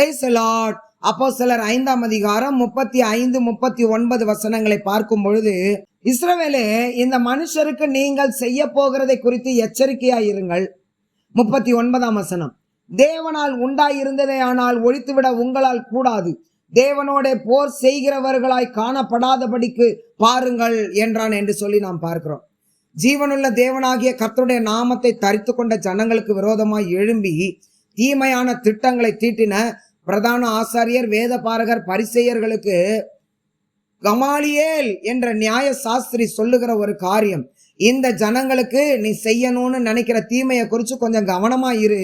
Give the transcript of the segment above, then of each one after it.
Price Lord அப்போ சிலர் ஐந்தாம் அதிகாரம் முப்பத்தி ஐந்து முப்பத்தி ஒன்பது வசனங்களை பார்க்கும் பொழுது இஸ்ரவேலே இந்த மனுஷருக்கு நீங்கள் செய்ய போகிறதை குறித்து எச்சரிக்கையாய் இருங்கள். முப்பத்தி ஒன்பதாம் வசனம். தேவனால் உண்டாயிருந்ததே ஆனால் ஒழித்துவிட உங்களால் கூடாது. தேவனோட போர் செய்கிறவர்களாய் காணப்படாதபடிக்கு பாருங்கள் என்றான் என்று சொல்லி நாம் பார்க்கிறோம். ஜீவனுள்ள தேவனாகிய கர்த்தருடைய நாமத்தை தரித்து கொண்ட ஜனங்களுக்கு விரோதமாய் எழும்பி தீமையான திட்டங்களை தீட்டின பிரதான ஆசாரியர் வேத பாரகர் பரிசெயர்களுக்கு கமாலியேல் என்ற நியாய சாஸ்திரி சொல்லுகிற ஒரு காரியம். இந்த ஜனங்களுக்கு நீ செய்யணும்னு நினைக்கிற தீமையை குறித்து கொஞ்சம் கவனமா இரு.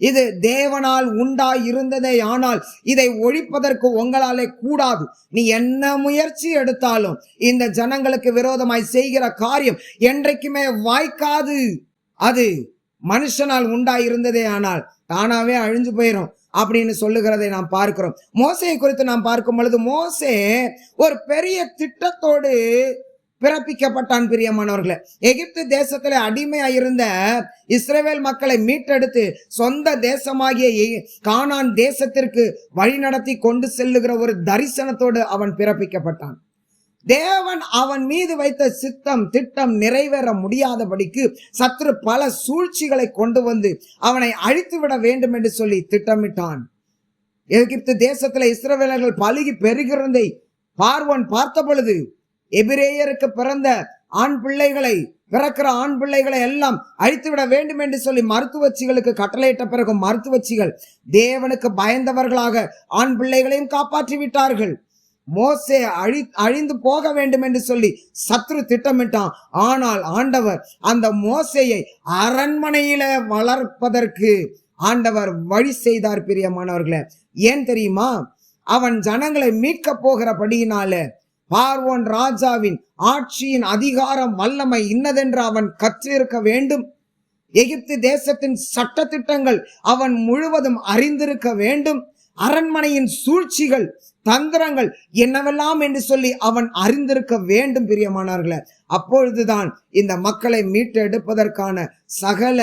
இது தேவனால் உண்டாய் இருந்ததே ஆனால் இதை ஒழிப்பதற்கு உங்களாலே கூடாது. நீ என்ன முயற்சி எடுத்தாலும் இந்த ஜனங்களுக்கு விரோதமாய் செய்கிற காரியம் என்றைக்குமே வாய்க்காது. அது மனுஷனால் உண்டாய் இருந்ததே ஆனால் தானாவே அழிஞ்சு போயிடும் அப்படின்னு சொல்லுகிறதை நாம் பார்க்கிறோம். மோசையை குறித்து நாம் பார்க்கும் பொழுது மோசே ஒரு பெரிய திட்டத்தோடு பிறப்பிக்கப்பட்டான் பிரியமானவர்களை. எகிப்து தேசத்தில் அடிமையாக இருந்த இஸ்ரேவேல் மக்களை மீட்டெடுத்து சொந்த தேசமாகிய கானான் தேசத்திற்கு வழிநடத்தி கொண்டு செல்லுகிற ஒரு தரிசனத்தோடு அவன் பிறப்பிக்கப்பட்டான். தேவன் அவன் மீது வைத்த சித்தம் திட்டம் நிறைவேற முடியாதபடிக்கு சத்ரு பல சூழ்ச்சிகளை கொண்டு வந்து அவனை அழித்து விட வேண்டும் என்று சொல்லி திட்டமிட்டான். எகிப்து தேசத்தில் இஸ்ரவேலர்கள் பழுகி பெறுகிறதை பார்வன் பார்த்த பொழுது எபிரேயருக்கு பிறந்த ஆண் பிள்ளைகளை பிறக்கிற ஆண் பிள்ளைகளை எல்லாம் அழித்துவிட வேண்டும் என்று சொல்லி மருத்துவச்சிகளுக்கு கட்டளையிட்ட பிறகு மருத்துவச்சிகள் தேவனுக்கு பயந்தவர்களாக ஆண் பிள்ளைகளையும் காப்பாற்றி விட்டார்கள் மோசே அழி அழிந்து போக வேண்டும் என்று சொல்லி சத்ரு திட்டமிட்டான். ஆனால் ஆண்டவர் அந்த மோசையை அரண்மனையில வளர்ப்பதற்கு ஆண்டவர் வழி செய்தார் பிரியமானவர்களே. ஏன் தெரியுமா? அவன் ஜனங்களை மீட்க போகிறபடியினால பார்வோன் ராஜாவின் ஆட்சியின் அதிகாரம் வல்லமை இன்னதென்று அவன் கற்றிருக்க வேண்டும். எகிப்து தேசத்தின் சட்ட திட்டங்கள் அவன் முழுவதும் அறிந்திருக்க வேண்டும். அரண்மனையின் சூழ்ச்சிகள் தந்திரங்கள் என்னவெல்லாம் என்று சொல்லி அவன் அறிந்திருக்க வேண்டும் பிரியமானார்களே அப்பொழுதுதான் இந்த மக்களை மீட்டு எடுப்பதற்கான சகல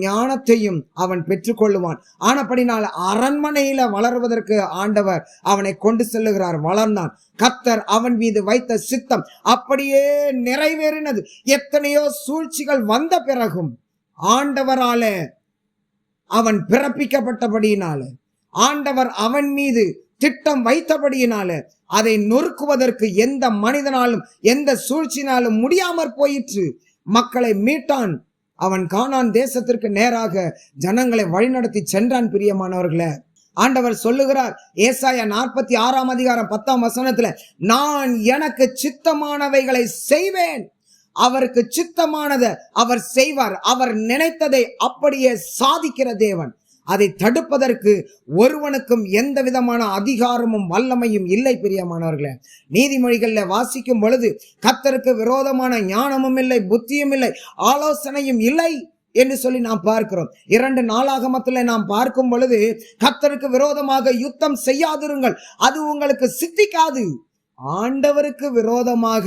ஞானத்தையும் அவன் பெற்றுக்கொள்ளுவான். ஆனப்படினால் அரண்மனையில வளர்வதற்கு ஆண்டவர் அவனை கொண்டு செல்லுகிறார். வளர்ந்தான். கத்தர் அவன் மீது வைத்த சித்தம் அப்படியே நிறைவேறினது. எத்தனையோ சூழ்ச்சிகள் வந்த பிறகும் ஆண்டவரால அவன் பிறப்பிக்கப்பட்டபடியினால ஆண்டவர் அவன் மீது திட்டம் வைத்தபடியினால அதை நொறுக்குவதற்கு எந்த மனிதனாலும் எந்த சூழ்ச்சினாலும் முடியாமற் போயிற்று. மக்களை மீட்டான். அவன் காணான் தேசத்திற்கு நேராக ஜனங்களை வழிநடத்தி சென்றான் பிரியமானவர்களே. ஆண்டவர் சொல்லுகிறார் ஏசாயா நாற்பத்தி ஆறாம் அதிகாரம் பத்தாம் வசனத்துல நான் எனக்கு சித்தமானவைகளை செய்வேன். அவருக்கு சித்தமானதை அவர் செய்வார். அவர் நினைத்ததை அப்படியே சாதிக்கிற தேவன். அதை தடுப்பதற்கு ஒருவனுக்கும் எந்த விதமான அதிகாரமும் வல்லமையும் இல்லை பிரியமானவர்களே. நீதிமொழிகளில் வாசிக்கும் பொழுது கத்தருக்கு விரோதமான ஞானமும் இல்லை புத்தியும் இல்லை ஆலோசனையும் இல்லை என்று சொல்லி நாம் பார்க்கிறோம். இரண்டு நாளாகமத்தில் நாம் பார்க்கும் பொழுது கத்தருக்கு விரோதமாக யுத்தம் செய்யாதிருங்கள். அது உங்களுக்கு சித்திக்காது. ஆண்டவருக்கு விரோதமாக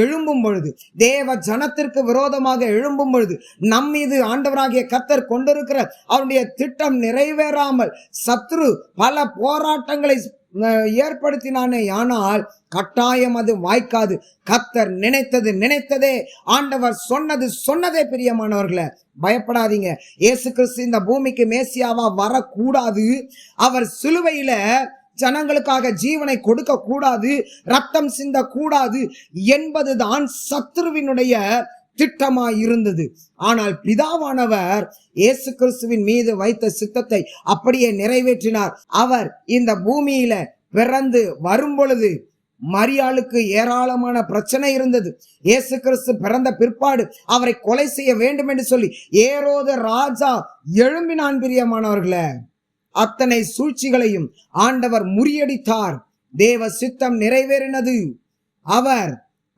எழும்பும் பொழுது தேவ ஜனத்திற்கு விரோதமாக எழும்பும் பொழுது நம் மீது ஆண்டவராகிய கத்தர் கொண்டிருக்கிற அவருடைய திட்டம் நிறைவேறாமல் சத்ரு பல போராட்டங்களை ஏற்படுத்தினானே. ஆனால் கட்டாயம் அது வாய்க்காது. கத்தர் நினைத்தது நினைத்ததே. ஆண்டவர் சொன்னது சொன்னதே பிரியமானவர்களே பயப்படாதீங்க. இயேசு கிறிஸ்து இந்த பூமிக்கு மேசியாவா வரக்கூடாது. அவர் சிலுவையில ஜனங்களுக்காக ஜீவனை கொடுக்க கூடாது ரத்தம் சிந்த கூடாது என்பதுதான் சத்ருவினுடைய திட்டமாய் இருந்தது ஆனால் பிதாவானவர் இயேசு கிறிஸ்துவின் மீது வைத்த சித்தத்தை அப்படியே நிறைவேற்றினார். அவர் இந்த பூமியில பிறந்து வரும் பொழுது மரியாளுக்கு ஏராளமான பிரச்சனை இருந்தது. இயேசு கிறிஸ்து பிறந்த பிற்பாடு அவரை கொலை செய்ய வேண்டும் என்று சொல்லி ஏரோத ராஜா எழும்பினான் பிரியமானவர்களே. அத்தனை சூழ்ச்சிகளையும் ஆண்டவர் முறியடித்தார். தேவ சித்தம் நிறைவேறினது. அவர்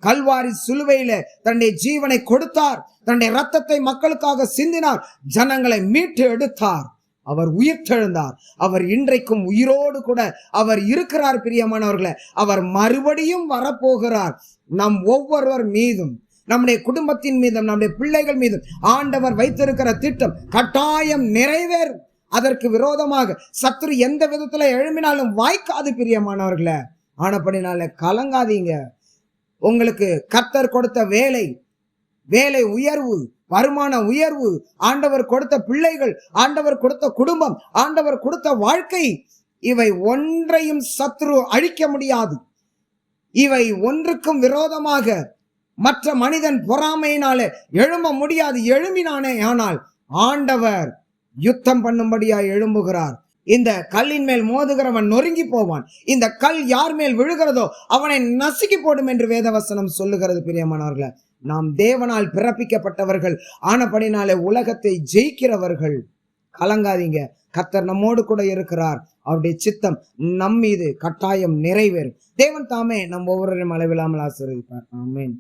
கல்வாரி சிலுவையில தன்னுடைய ஜீவனை கொடுத்தார். தன்னுடைய ரத்தத்தை மக்களுக்காக சிந்தினார். ஜனங்களை மீட்டு எடுத்தார். அவர் உயிர்த்தெழுந்தார். அவர் இன்றைக்கும் உயிரோடு கூட அவர் இருக்கிறார் பிரியமானவர்களை. அவர் மறுபடியும் வரப்போகிறார். நம் ஒவ்வொருவர் மீதும் நம்முடைய குடும்பத்தின் மீதும் நம்முடைய பிள்ளைகள் மீதும் ஆண்டவர் வைத்திருக்கிற திட்டம் கட்டாயம் நிறைவேறும். அதற்கு விரோதமாக சத்துரு எந்த விதத்துல எழும்பினாலும் வாய்க்காது பிரியமானவர்களே. ஆனப்படினால கலங்காதீங்க. உங்களுக்கு கர்த்தர் கொடுத்த வேலை வேலை உயர்வு வருமான உயர்வு ஆண்டவர் கொடுத்த பிள்ளைகள் ஆண்டவர் கொடுத்த குடும்பம் ஆண்டவர் கொடுத்த வாழ்க்கை இவை ஒன்றையும் சத்ரு அழிக்க முடியாது. இவை ஒன்றுக்கும் விரோதமாக மற்ற மனிதன் பொறாமையினாலே எழும்ப முடியாது. எழும்பினானே ஆனால் ஆண்டவர் யுத்தம் பண்ணும்படியாய் எழும்புகிறார். இந்த கல்லின் மேல் மோதுகிறவன் நொறுங்கி போவான். இந்த கல் யார் மேல் விழுகிறதோ அவனை நசுக்கி போடும் என்று வேதவசனம் சொல்லுகிறது பிரியமானவர்களை. நாம் தேவனால் பிறப்பிக்கப்பட்டவர்கள் ஆனபடினாலே உலகத்தை ஜெயிக்கிறவர்கள். கலங்காதீங்க. கத்தர் நம்மோடு கூட இருக்கிறார். அவருடைய சித்தம் நம் மீது கட்டாயம் நிறைவேறும். தேவன் தாமே நம் ஒவ்வொருவரையும் அளவில்லாமல் ஆசீர்வதிப்பார். ஆமேன்.